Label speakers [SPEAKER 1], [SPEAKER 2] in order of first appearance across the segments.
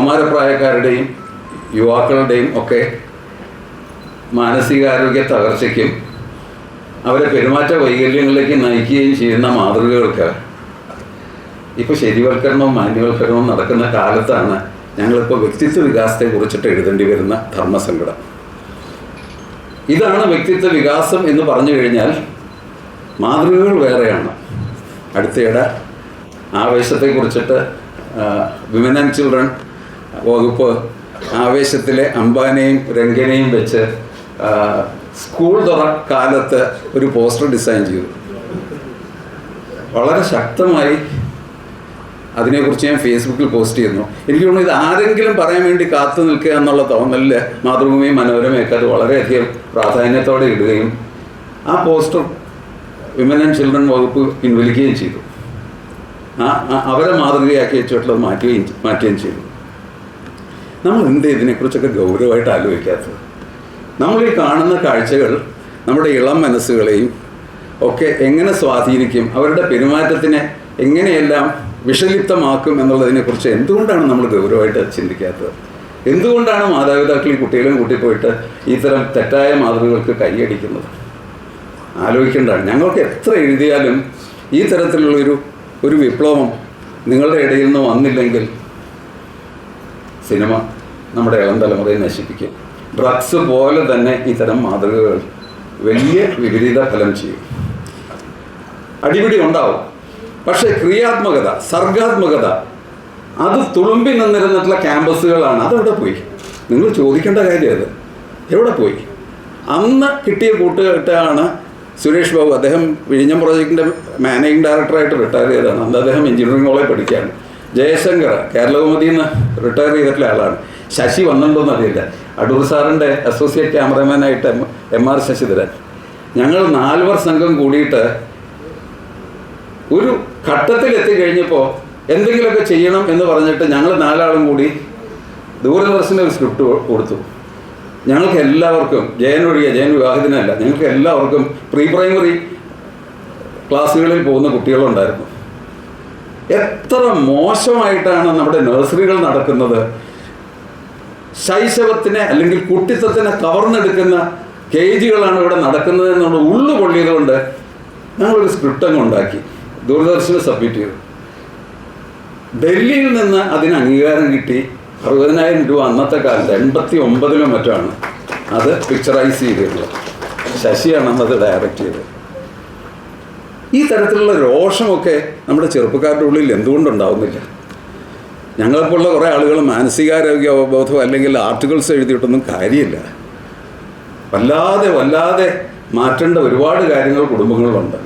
[SPEAKER 1] കൗമാരപ്രായക്കാരുടെയും യുവാക്കളുടെയും ഒക്കെ മാനസികാരോഗ്യ തകർച്ചയ്ക്കും അവരെ പെരുമാറ്റ വൈകല്യങ്ങളിലേക്ക് നയിക്കുകയും ചെയ്യുന്ന മാതൃകകൾക്ക് ഇപ്പോൾ ശരിവൽക്കരണവും മാന്യവൽക്കരണവും നടക്കുന്ന കാലത്താണ് ഞങ്ങളിപ്പോൾ വ്യക്തിത്വ വികാസത്തെ കുറിച്ചിട്ട് എഴുതേണ്ടി വരുന്ന ധർമ്മസങ്കടം. ഇതാണ് വ്യക്തിത്വ വികാസം എന്ന് പറഞ്ഞു കഴിഞ്ഞാൽ മാതൃകകൾ വേറെയാണ്. അടുത്തിടെ ആവേശത്തെ കുറിച്ചിട്ട് വിമൻ ആൻഡ് ചിൽഡ്രൻ വകുപ്പ് ആവേശത്തിലെ അംബാനെയും രംഗനെയും വെച്ച് സ്കൂൾ തുറ കാലത്ത് ഒരു പോസ്റ്റർ ഡിസൈൻ ചെയ്തു. വളരെ ശക്തമായി അതിനെക്കുറിച്ച് ഞാൻ ഫേസ്ബുക്കിൽ പോസ്റ്റ് ചെയ്യുന്നു. എനിക്ക് തോന്നുന്നു ഇത് ആരെങ്കിലും പറയാൻ വേണ്ടി കാത്തു നിൽക്കുക എന്നുള്ള തോന്നലിൽ മാതൃഭൂമിയും മനോരമയൊക്കെ അത് വളരെയധികം പ്രാധാന്യത്തോടെ ഇടുകയും ആ പോസ്റ്റർ വിമൻ ആൻഡ് ചിൽഡ്രൻ വകുപ്പ് പിൻവലിക്കുകയും ചെയ്തു. ആ- അവരെ മാതൃകയാക്കി വെച്ചിട്ടുള്ളത് മാറ്റുകയും മാറ്റുകയും ചെയ്തു. നമ്മൾ എന്ത് ഇതിനെക്കുറിച്ചൊക്കെ ഗൗരവമായിട്ട് ആലോചിക്കാത്തത്? നമ്മൾ ഈ കാണുന്ന കാഴ്ചകൾ നമ്മുടെ ഇളം മനസ്സുകളെയും ഒക്കെ എങ്ങനെ സ്വാധീനിക്കും അവരുടെ പെരുമാറ്റത്തിനെ എങ്ങനെയെല്ലാം വിഷലിപ്തമാക്കും എന്നുള്ളതിനെക്കുറിച്ച് എന്തുകൊണ്ടാണ് നമ്മൾ ഗൗരവമായിട്ട് ചിന്തിക്കാത്തത്? എന്തുകൊണ്ടാണ് മാതാപിതാക്കൾ ഈ കുട്ടികളെയും കൂട്ടിപ്പോയിട്ട് ഇത്തരം തെറ്റായ മാതൃകകൾക്ക് കൈയടിക്കുന്നത്? ആലോചിക്കേണ്ടതാണ് ഞങ്ങൾക്ക് എത്ര എഴുതിയാലും ഈ തരത്തിലുള്ളൊരു ഒരു വിപ്ലവം നിങ്ങളുടെ ഇടയിൽ നിന്ന് വന്നില്ലെങ്കിൽ സിനിമ നമ്മുടെ ഇളം തലമുറയെ നശിപ്പിക്കും. ഡ്രഗ്സ് പോലെ തന്നെ ഇത്തരം മാതൃകകൾ വലിയ വിപരീത ഫലം ചെയ്യും. അടിപിടി ഉണ്ടാവും. പക്ഷേ ക്രിയാത്മകത സർഗാത്മകത അത് തുളുമ്പി നിന്നിരുന്നിട്ടുള്ള ക്യാമ്പസുകളാണ്. അതെവിടെ പോയി? നിങ്ങൾ ചോദിക്കേണ്ട കാര്യം അത്. എവിടെ പോയി? അന്ന് കിട്ടിയ കൂട്ടുകെട്ടാണ് സുരേഷ് ബാബു. അദ്ദേഹം വിഴിഞ്ഞം പ്രോജക്റ്റിന്റെ മാനേജിങ് ഡയറക്ടറായിട്ട് റിട്ടയർ ചെയ്തതാണ്. അന്ന് അദ്ദേഹം എഞ്ചിനീയറിംഗ് കോളേജ് പഠിക്കുകയാണ്. ജയശങ്കർ കേരളകൗമുദിയിൽ നിന്ന് റിട്ടയർ ചെയ്തിട്ടുള്ള ആളാണ്. ശശി വന്നിട്ടുണ്ടോയെന്ന് അറിയില്ല. അടൂർ സാറിന്റെ അസോസിയേറ്റ് ക്യാമറമാനായിട്ട് എം ആർ ശശിധരൻ. ഞങ്ങൾ നാലുവർ സംഘം കൂടിയിട്ട് ഒരു ഘട്ടത്തിൽ എത്തിക്കഴിഞ്ഞപ്പോൾ എന്തെങ്കിലുമൊക്കെ ചെയ്യണം എന്ന് പറഞ്ഞിട്ട് ഞങ്ങൾ നാലാളും കൂടി ദൂരദർശന ഒരു സ്ക്രിപ്റ്റ് കൊടുത്തു. ഞങ്ങൾക്ക് എല്ലാവർക്കും ജയൻ ജയൻ വിവാഹത്തിനല്ല ഞങ്ങൾക്ക് എല്ലാവർക്കും പ്രീ പ്രൈമറി ക്ലാസ്സുകളിൽ പോകുന്ന കുട്ടികളുണ്ടായിരുന്നു. എത്ര മോശമായിട്ടാണ് നമ്മുടെ നഴ്സറികൾ നടക്കുന്നത്? ശൈശവത്തിനെ അല്ലെങ്കിൽ കുട്ടിത്തത്തിനെ കവർന്നെടുക്കുന്ന കേജികളാണ് ഇവിടെ നടക്കുന്നത് എന്നുള്ള ഉള്ളു പൊള്ളിയതുകൊണ്ട് ഞങ്ങളൊരു സ്ക്രിപ്റ്റ് അങ്ങ് ഉണ്ടാക്കി. ദൂരദർശന് സബ്മിറ്റ് ചെയ്തു. ഡൽഹിയിൽ നിന്ന് അതിന് അംഗീകാരം കിട്ടി അറുപതിനായിരം രൂപ അന്നത്തെ കാലത്ത് എൺപത്തി ഒമ്പതിലോ മറ്റാണ് അത് പിക്ചറൈസ് ചെയ്തിട്ടുള്ളത് ശശിയാണ് അന്നത് ഡയറക്റ്റ് ചെയ്തത്. ഈ തരത്തിലുള്ള രോഷമൊക്കെ നമ്മുടെ ചെറുപ്പക്കാരുടെ ഉള്ളിൽ എന്തുകൊണ്ടുണ്ടാവുന്നില്ല? ഞങ്ങളെപ്പോലുള്ള കുറേ ആളുകൾ മാനസികാരോഗ്യ അവബോധം അല്ലെങ്കിൽ ആർട്ടിക്കിൾസ് എഴുതിയിട്ടൊന്നും കാര്യമില്ല. വല്ലാതെ വല്ലാതെ മാറ്റേണ്ട ഒരുപാട് കാര്യങ്ങൾ കുടുംബങ്ങളിലുണ്ട്.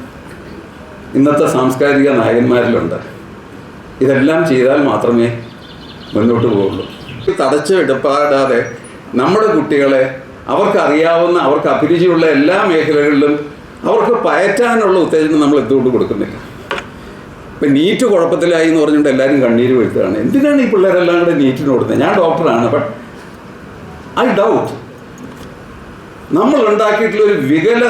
[SPEAKER 1] ഇന്നത്തെ സാംസ്കാരിക നായകന്മാരിലുണ്ട്. ഇതെല്ലാം ചെയ്താൽ മാത്രമേ മുന്നോട്ട് പോകുള്ളൂ. തടച്ച് എടുപ്പാടാതെ നമ്മുടെ കുട്ടികളെ അവർക്കറിയാവുന്ന അവർക്ക് അഭിരുചിയുള്ള എല്ലാ മേഖലകളിലും അവർക്ക് പയറ്റാനുള്ള ഉത്തേജനം നമ്മൾ എന്തുകൊണ്ട് കൊടുക്കുന്നില്ല. ഇപ്പം നീറ്റ് കുഴപ്പത്തിലായി എന്ന് പറഞ്ഞുകൊണ്ട് എല്ലാവരും കണ്ണീര് വീഴ്ത്തുകയാണ്. എന്തിനാണ് ഈ പിള്ളേരെല്ലാം കൂടെ നീറ്റിന് കൊടുക്കുന്നത് ഞാൻ ഡോക്ടറാണ് ബട്ട് ഐ ഡൗട്ട് നമ്മൾ ഉണ്ടാക്കിയിട്ടുള്ള ഒരു വികല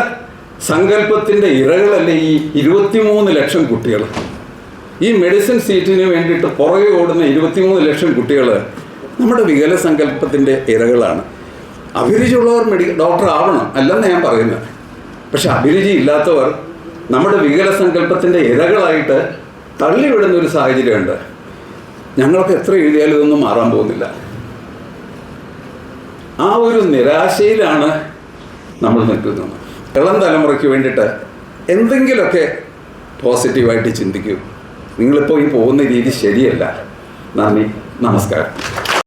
[SPEAKER 1] സങ്കല്പത്തിന്റെ ഇരകളല്ലേ ഈ ഇരുപത്തിമൂന്ന് ലക്ഷം കുട്ടികൾ. ഈ മെഡിസിൻ സീറ്റിന് വേണ്ടിയിട്ട് പുറകെ ഓടുന്ന ഇരുപത്തിമൂന്ന് ലക്ഷം കുട്ടികൾ നമ്മുടെ വികല സങ്കല്പത്തിന്റെ ഇരകളാണ് അഭിരുചിയുള്ളവർ മെഡി ഡോക്ടർ ആവണം അല്ലെന്ന് ഞാൻ പറയുന്നത്. പക്ഷെ അഭിരുചി ഇല്ലാത്തവർ നമ്മുടെ വികല സങ്കല്പത്തിന്റെ ഇരകളായിട്ട് തള്ളിവിടുന്ന ഒരു സാഹചര്യമുണ്ട്. ഞങ്ങൾക്ക് എത്ര എഴുതിയാലും ഇതൊന്നും മാറാൻ പോകുന്നില്ല. ആ ഒരു നിരാശയിലാണ് നമ്മൾ നിൽക്കുന്നത്. ഇളം തലമുറയ്ക്ക് വേണ്ടിയിട്ട് എന്തെങ്കിലുമൊക്കെ പോസിറ്റീവായിട്ട് ചിന്തിക്കൂ. നിങ്ങളിപ്പോൾ ഈ പോകുന്ന രീതി ശരിയല്ല. നന്ദി നമസ്കാരം.